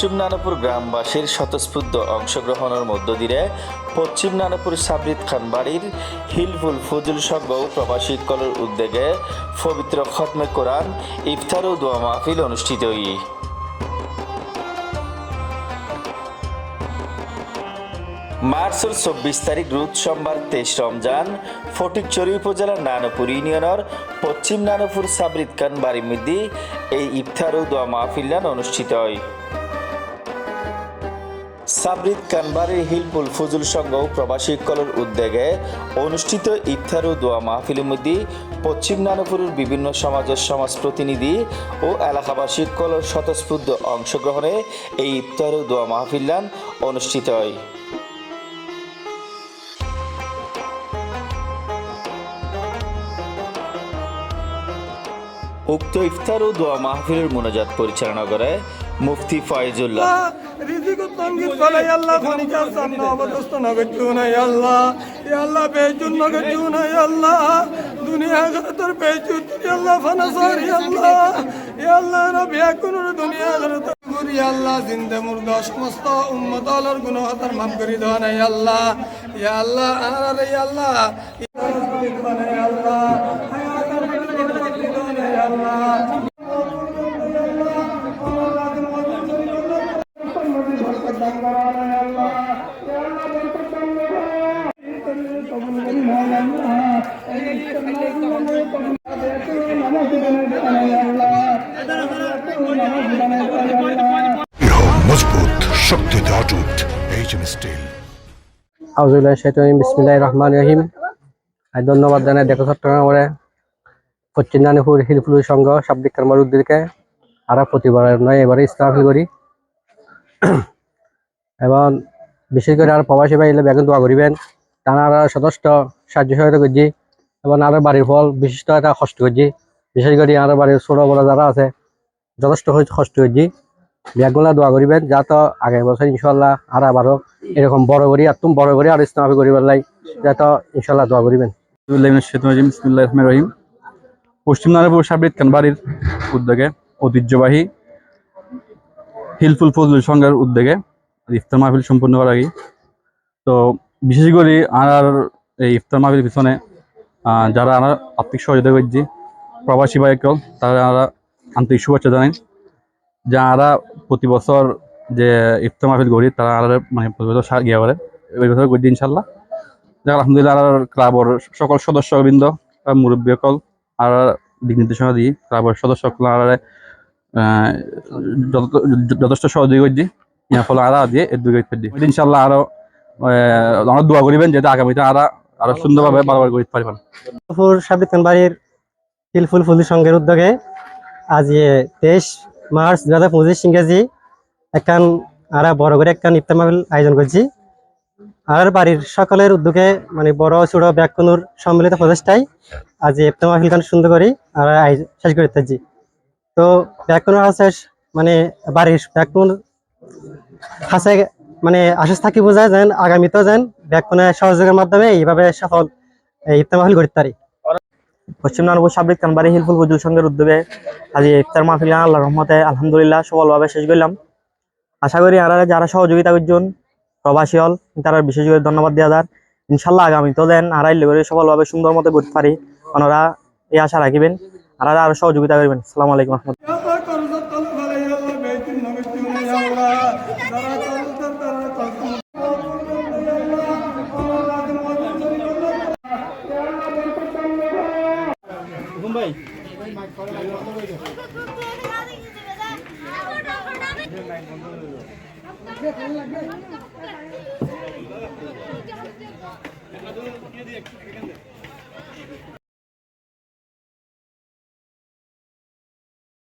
পশ্চিম নানপুর গ্রামবাসীর স্বতঃস্ফূর্ত অংশগ্রহণের মধ্য দিয়ে পশ্চিম নানপুর সাবরিদ খান বাড়ির হিলফুল ফজুল ও প্রবাসী কলের উদ্যোগে পবিত্র খতমে কোরআন, ইফতার ও দোয়া মাহফিল অনুষ্ঠিত হই। মার্চের চব্বিশ তারিখ, রোজ সোমবার তেইশ রমজান ফটিকচুরি উপজেলার নানপুর ইউনিয়নের পশ্চিম নানপুর সাবরিদ খান বাড়ির মধ্যে এই ইফতার ও দোয়া মাহফিল্লান অনুষ্ঠিত হয়। সাবরিদ কানবাড়ির হিলপুল ফজুল সংঘ প্রবাসী কলের উদ্যোগে অনুষ্ঠিত ইফতার ও দোয়া মাহফিলের মধ্যে পশ্চিম নানপুরের বিভিন্ন সমাজের সমাজ প্রতিনিধি ও এলাকাবাসী কলের স্বতঃস্ফূর্ত অংশগ্রহণে এই ইফতার ও দোয়া মাহফিল্লান অনুষ্ঠিত হয়। উক্ত ইফতার ও দোয়া মাহফিলের মোনাজাত পরিচালনা করে মুফতি ফয়েজুল্লাহ। রিজিক তঙ্গিত ফলাই আল্লাহ ফনিকার সামনে অবদস্ত নগে চুনাই আল্লাহ। এ আল্লাহ বেজুন নগে চুনাই আল্লাহ। দুনিয়া তোর বেজুন আল্লাহ ফানাসারি আল্লাহ। এ আল্লাহ রবি, এখন দুনিয়া ঘরে গুরি আল্লাহ। জিন্দে মুর্দা সমস্ত উম্মত আলার গুনাহ তার মাফ করে দেওয়া আল্লাহ। ইয়া আল্লাহ, আর রে আল্লাহ ইয়া আল্লাহ আল্লাহ দৃঢ় আর ধন্যবাদ জানাই দেখো চট্টগ্রামে হিলফুল সংঘ শাব্দিক কর্মর উদ্যোগে আর প্রতিবার নয় এবারে ইসলামী করি। এবং বিশেষ করে আর প্রবাসী ভাই এলে বেগুন দোয়া করিবেন। তারা সদস্য সাহায্য সহায়তা করছি এবং আর বাড়ির ফল বিশিষ্ট এটা কষ্ট করছি বিশেষ করে আর বাড়ির ছোট বড় যারা আছে, যথেষ্ট কষ্ট করছি ব্যাগগুলা দোয়া করিবেন, যা তো আগামী বছর ইনশাল্লাহ আর আবারও এরকম বড় করি আর তুমি বড় করি আর ইসলামী করিবার লাই যা তো ইনশাল্লাহ দোয়া করিবেন। রহিম পশ্চিম নারায়ণপুর সাবরিদ খানবাড়ির উদ্যোগে, ঐতিহ্যবাহী হিলফুল ফজলুল সংঘের উদ্যোগে ইফতার মাহফিল সম্পূর্ণ করা আগে তো বিশেষ করে আর এই ইফতার মাহফিল পিছনে যারা আমরা আর্থিক সহযোগিতা করছি, প্রবাসী বাইকল তারা আমরা আন্তরিক শুভেচ্ছা জানাই। যারা প্রতি বছর যে ইফতার মাহফিল করি, তারা আর মানে প্রতি বছর গিয়া করে ওই বছর করছি ইনশাল্লাহ যাক, আলহামদুলিল্লাহ আর ক্লাবর সকল সদস্যবৃন্দ মুরব্বী সকল আর দিক নির্দেশনা দিই। ক্লাবর সদস্য সকল আর যথেষ্ট সহযোগী করছি। সংঘের উদ্যোগে তেইশ পঁচিশ বড় করে একখান আয়োজন করছি। আর বাড়ির সকলের উদ্যোগে মানে বড়, ছোট ব্যাকুনুর সম্মিলিত প্রচেষ্টায় আজ ইফতার মাহফিল খান সুন্দর করি আর শেষ করে তো ব্যাকুনুর আছে মানে বাড়ির ব্যাকুন হাসে মানে আশ্বাস থাকি বোঝায় যেন, আগামীতেও যেন ব্যাকুনের সহযোগের মাধ্যমে এইভাবে সফল ইফতার মাহফিল করতে পারি। পশ্চিম নানপুর সাবরিক কানবাড়ি হিলফুল ফজুল সংঘের উদ্যোগে আজ ইফতার মাহফিল আল্লাহ রহমতে আলহামদুলিল্লাহ সফলভাবে শেষ করলাম। আশা করি আর যারা সহযোগিতা করছেন, প্রবাসী হল, তারা বিশেষ করে ধন্যবাদ দেওয়া যার। ইনশাল্লাহ আগামী তো দেন আর করে সফলভাবে সুন্দর মতো করতে পারি। ওনারা এই আশা রাখিবেন, আর আরও সহযোগিতা করবেন। সালাম আলাইকুম রহমতুল্লাহ আল্লাহ করজত কল ফলাই আল্লাহ বেজুন নগে চুনাই আল্লাহ ভাই